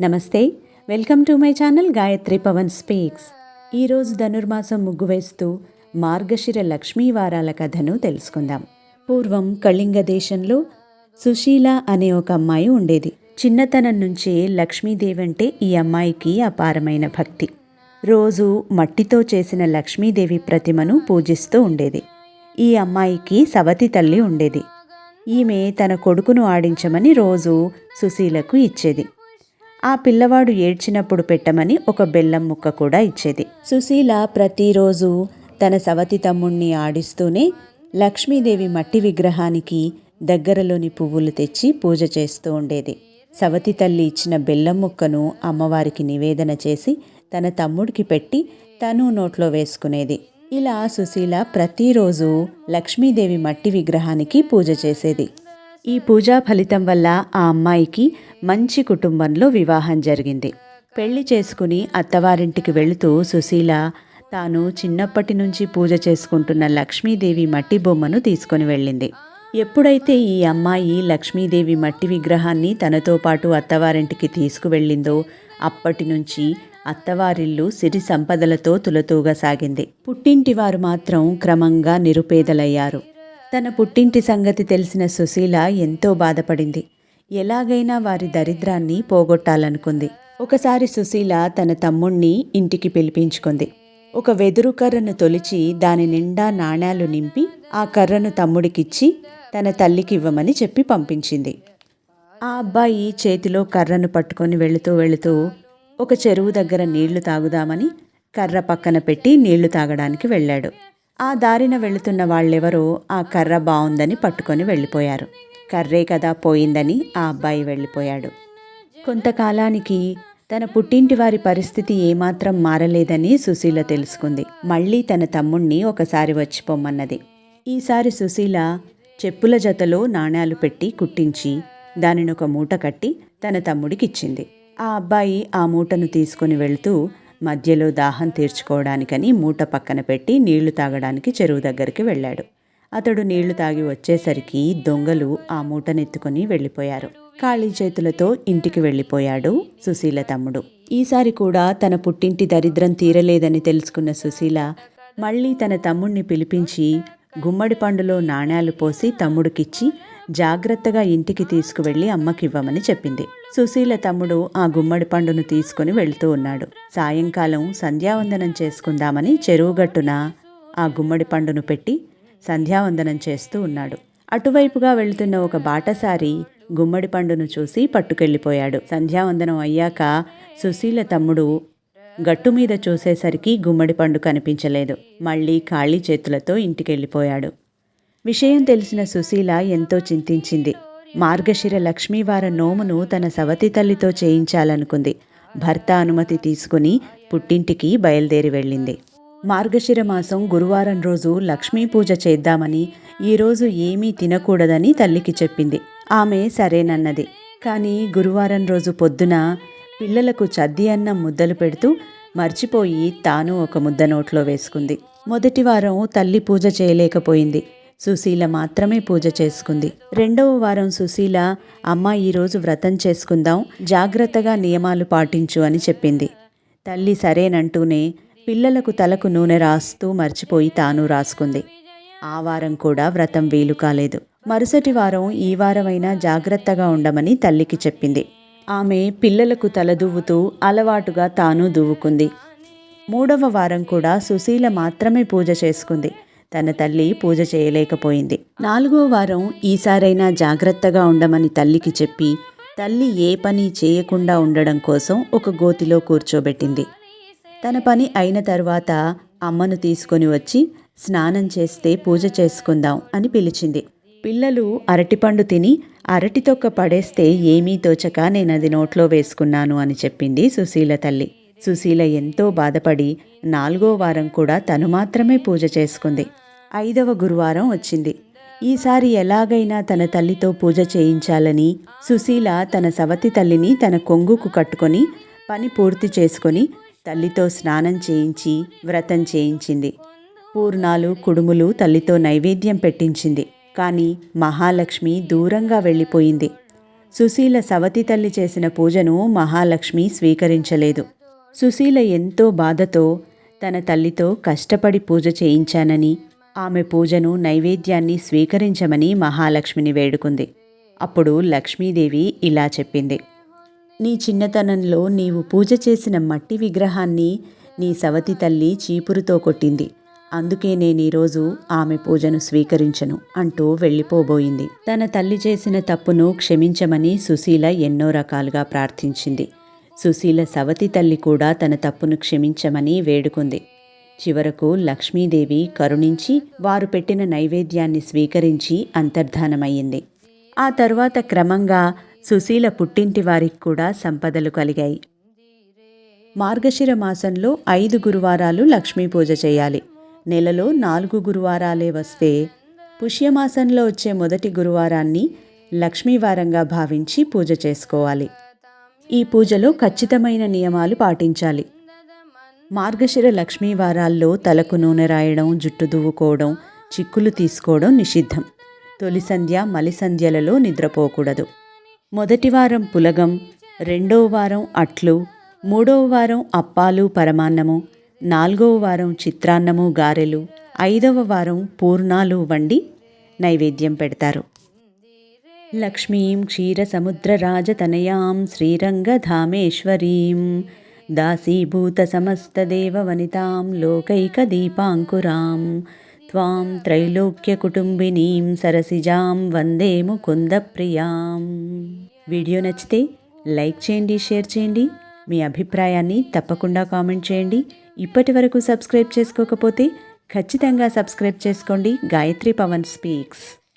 నమస్తే welcome to my channel Gayatri Pavan speaks. ఈరోజు ధనుర్మాసం ముగ్గు వేస్తూ మార్గశిర లక్ష్మీ వారాల కథను తెలుసుకుందాం. పూర్వం కళింగ దేశంలో సుశీల అనే ఒక అమ్మాయి ఉండేది. చిన్నతనం నుంచే లక్ష్మీదేవి అంటే ఈ అమ్మాయికి అపారమైన భక్తి. రోజు మట్టితో చేసిన లక్ష్మీదేవి ప్రతిమను పూజిస్తూ ఉండేది. ఈ అమ్మాయికి సవతి తల్లి ఉండేది. ఈమె తన కొడుకును ఆడించమని రోజు సుశీలకు ఇచ్చేది. ఆ పిల్లవాడు ఏడ్చినప్పుడు పెట్టమని ఒక బెల్లం ముక్క కూడా ఇచ్చేది. సుశీల ప్రతిరోజు తన సవతి తమ్ముణ్ణి ఆడిస్తూనే లక్ష్మీదేవి మట్టి విగ్రహానికి దగ్గరలోని పువ్వులు తెచ్చి పూజ చేస్తూ ఉండేది. సవతి తల్లి ఇచ్చిన బెల్లం ముక్కను అమ్మవారికి నివేదన చేసి తన తమ్ముడికి పెట్టి తను నోట్లో వేసుకునేది. ఇలా సుశీల ప్రతిరోజు లక్ష్మీదేవి మట్టి విగ్రహానికి పూజ చేసేది. ఈ పూజా ఫలితం వల్ల ఆ అమ్మాయికి మంచి కుటుంబంలో వివాహం జరిగింది. పెళ్ళి చేసుకుని అత్తవారింటికి వెళుతూ సుశీల తాను చిన్నప్పటి నుంచి పూజ చేసుకుంటున్న లక్ష్మీదేవి మట్టి బొమ్మను తీసుకొని వెళ్ళింది. ఎప్పుడైతే ఈ అమ్మాయి లక్ష్మీదేవి మట్టి విగ్రహాన్ని తనతో పాటు అత్తవారింటికి తీసుకువెళ్ళిందో అప్పటి నుంచి అత్తవారిల్లు సిరి సంపదలతో తులతూగా సాగింది. పుట్టింటి వారు మాత్రం క్రమంగా నిరుపేదలయ్యారు. తన పుట్టింటి సంగతి తెలిసిన సుశీల ఎంతో బాధపడింది. ఎలాగైనా వారి దరిద్రాన్ని పోగొట్టాలనుకుంది. ఒకసారి సుశీల తన తమ్ముణ్ణి ఇంటికి పిలిపించుకుంది. ఒక వెదురు కర్రను తొలిచి దాని నిండా నాణాలు నింపి ఆ కర్రను తమ్ముడికిచ్చి తన తల్లికి ఇవ్వమని చెప్పి పంపించింది. ఆ అబ్బాయి చేతిలో కర్రను పట్టుకొని వెళుతూ వెళుతూ ఒక చెరువు దగ్గర నీళ్ళు తాగుదామని కర్ర పక్కన పెట్టి నీళ్ళు తాగడానికి వెళ్ళాడు. ఆ దారిన వెళుతున్న వాళ్ళెవరో ఆ కర్ర బాగుందని పట్టుకొని వెళ్ళిపోయారు. కర్రే కదా పోయిందని ఆ అబ్బాయి వెళ్ళిపోయాడు. కొంతకాలానికి తన పుట్టింటి వారి పరిస్థితి ఏమాత్రం మారలేదని సుశీల తెలుసుకుంది. మళ్ళీ తన తమ్ముణ్ణి ఒకసారి వచ్చిపోమ్మన్నది. ఈసారి సుశీల చెప్పుల జతలో నాణాలు పెట్టి కుట్టించి దానిని ఒక మూట కట్టి తన తమ్ముడికిచ్చింది. ఆ అబ్బాయి ఆ మూటను తీసుకుని వెళ్తూ మధ్యలో దాహం తీర్చుకోవడానికని మూట పక్కన పెట్టి నీళ్ళు తాగడానికి చెరువు దగ్గరికి వెళ్ళాడు. అతడు నీళ్ళు తాగి వచ్చేసరికి దొంగలు ఆ మూటనెత్తుకుని వెళ్ళిపోయారు. ఖాళీ చేతులతో ఇంటికి వెళ్ళిపోయాడు సుశీల తమ్ముడు. ఈసారి కూడా తన పుట్టింటి దరిద్రం తీరలేదని తెలుసుకున్న సుశీల మళ్ళీ తన తమ్ముణ్ణి పిలిపించి గుమ్మడి పండులో నాణ్యాలు పోసి తమ్ముడికిచ్చి జాగ్రత్తగా ఇంటికి తీసుకువెళ్ళి అమ్మకివ్వమని చెప్పింది. సుశీల తమ్ముడు ఆ గుమ్మడి పండును తీసుకుని వెళ్తూ ఉన్నాడు. సాయంకాలం సంధ్యావందనం చేసుకుందామని చెరువుగట్టున ఆ గుమ్మడి పండును పెట్టి సంధ్యావందనం చేస్తూ ఉన్నాడు. అటువైపుగా వెళుతున్న ఒక బాటసారి గుమ్మడి పండును చూసి పట్టుకెళ్ళిపోయాడు. సంధ్యావందనం అయ్యాక సుశీల తమ్ముడు గట్టు మీద చూసేసరికి గుమ్మడి పండు కనిపించలేదు. మళ్ళీ ఖాళీ చేతులతో ఇంటికెళ్ళిపోయాడు. విషయం తెలిసిన సుశీల ఎంతో చింతించింది. మార్గశిర లక్ష్మీవార నోమును తన సవతి తల్లితో చేయించాలనుకుంది. భర్త అనుమతి తీసుకుని పుట్టింటికి బయలుదేరి వెళ్ళింది. మార్గశిర మాసం గురువారం రోజు లక్ష్మీ పూజ చేద్దామని ఈరోజు ఏమీ తినకూడదని తల్లికి చెప్పింది. ఆమె సరేనన్నది. కానీ గురువారం రోజు పొద్దున పిల్లలకు చద్ది అన్నం ముద్దలు పెడుతూ మర్చిపోయి తాను ఒక ముద్ద నోట్లో వేసుకుంది. మొదటి వారం తల్లి పూజ చేయలేకపోయింది. సుశీల మాత్రమే పూజ చేసుకుంది. రెండవ వారం సుశీల అమ్మ ఈరోజు వ్రతం చేసుకుందాం జాగ్రత్తగా నియమాలు పాటించు అని చెప్పింది. తల్లి సరేనంటూనే పిల్లలకు తలకు నూనె రాస్తూ మర్చిపోయి తాను రాసుకుంది. ఆ వారం కూడా వ్రతం వీలు కాలేదు. మరుసటి వారం ఈ వారమైనా జాగ్రత్తగా ఉండమని తల్లికి చెప్పింది. ఆమె పిల్లలకు తలదువ్వుతూ అలవాటుగా తాను దువ్వుకుంది. మూడవ వారం కూడా సుశీల మాత్రమే పూజ చేసుకుంది. తన తల్లి పూజ చేయలేకపోయింది. నాలుగో వారం ఈసారైనా జాగ్రత్తగా ఉండమని తల్లికి చెప్పి తల్లి ఏ పని చేయకుండా ఉండడం కోసం ఒక గోతిలో కూర్చోబెట్టింది. తన పని అయిన తర్వాత అమ్మను తీసుకొని వచ్చి స్నానం చేస్తే పూజ చేసుకుందాం అని పిలిచింది. పిల్లలు అరటిపండు తిని అరటి తొక్క పడేస్తే ఏమీ తోచక నేను అది నోట్లో వేసుకున్నాను అని చెప్పింది సుశీల తల్లి. సుశీల ఎంతో బాధపడి నాలుగో వారం కూడా తను మాత్రమే పూజ చేసుకుంది. ఐదవ గురువారం వచ్చింది. ఈసారి ఎలాగైనా తన తల్లితో పూజ చేయించాలని సుశీల తన సవతి తల్లిని తన కొంగుకు కట్టుకొని పని పూర్తి చేసుకొని తల్లితో స్నానం చేయించి వ్రతం చేయించింది. పూర్ణాలు కుడుములు తల్లితో నైవేద్యం పెట్టించింది. కానీ మహాలక్ష్మి దూరంగా వెళ్ళిపోయింది. సుశీల సవతి తల్లి చేసిన పూజను మహాలక్ష్మి స్వీకరించలేదు. సుశీల ఎంతో బాధతో తన తల్లితో కష్టపడి పూజ చేయించానని ఆమె పూజను నైవేద్యాన్ని స్వీకరించమని మహాలక్ష్మిని వేడుకుంది. అప్పుడు లక్ష్మీదేవి ఇలా చెప్పింది. నీ చిన్నతనంలో నీవు పూజ చేసిన మట్టి విగ్రహాన్ని నీ సవతి తల్లి చీపురుతో కొట్టింది. అందుకే నేను ఈరోజు ఆమె పూజను స్వీకరించను అంటూ వెళ్ళిపోబోయింది. తన తల్లి చేసిన తప్పును క్షమించమని సుశీల ఎన్నో రకాలుగా ప్రార్థించింది. సుశీల సవతి తల్లి కూడా తన తప్పును క్షమించమని వేడుకుంది. చివరకు లక్ష్మీదేవి కరుణించి వారు పెట్టిన నైవేద్యాన్ని స్వీకరించి అంతర్ధానమయ్యింది. ఆ తరువాత క్రమంగా సుశీల పుట్టింటి వారికి కూడా సంపదలు కలిగాయి. మార్గశిర మాసంలో ఐదు గురువారాలు లక్ష్మీ పూజ చేయాలి. నెలలో నాలుగు గురువారాలే వస్తే పుష్యమాసంలో వచ్చే మొదటి గురువారాన్ని లక్ష్మీవారంగా భావించి పూజ చేసుకోవాలి. ఈ పూజలో ఖచ్చితమైన నియమాలు పాటించాలి. మార్గశిర లక్ష్మీ వారాల్లో తలకు నూనె రాయడం జుట్టు దువ్వుకోవడం చిక్కులు తీసుకోవడం నిషిద్ధం. తొలి సంధ్య మలి సంధ్యలలో నిద్రపోకూడదు. మొదటి వారం పులగం రెండవ వారం అట్లు మూడవ వారం అప్పాలు పరమాన్నము నాలుగవ వారం చిత్రాన్నము గారెలు ఐదవ వారం పూర్ణాలు వండి నైవేద్యం పెడతారు. లక్ష్మీం క్షీరసముద్రరాజతనయాం శ్రీరంగధామేశ్వరీం దాసీభూతసమస్తదేవవనితాం లోకైకదీపాంకురాం త్వాం త్రైలోక్యకుటుంబినీం సరసిజాం వందే ముకుందప్రియాం. వీడియో నచ్చితే లైక్ చేయండి షేర్ చేయండి. మీ అభిప్రాయాన్ని తప్పకుండా కామెంట్ చేయండి. ఇప్పటి వరకు సబ్స్క్రైబ్ చేసుకోకపోతే ఖచ్చితంగా సబ్స్క్రైబ్ చేసుకోండి. గాయత్రి పవన్ స్పీక్స్.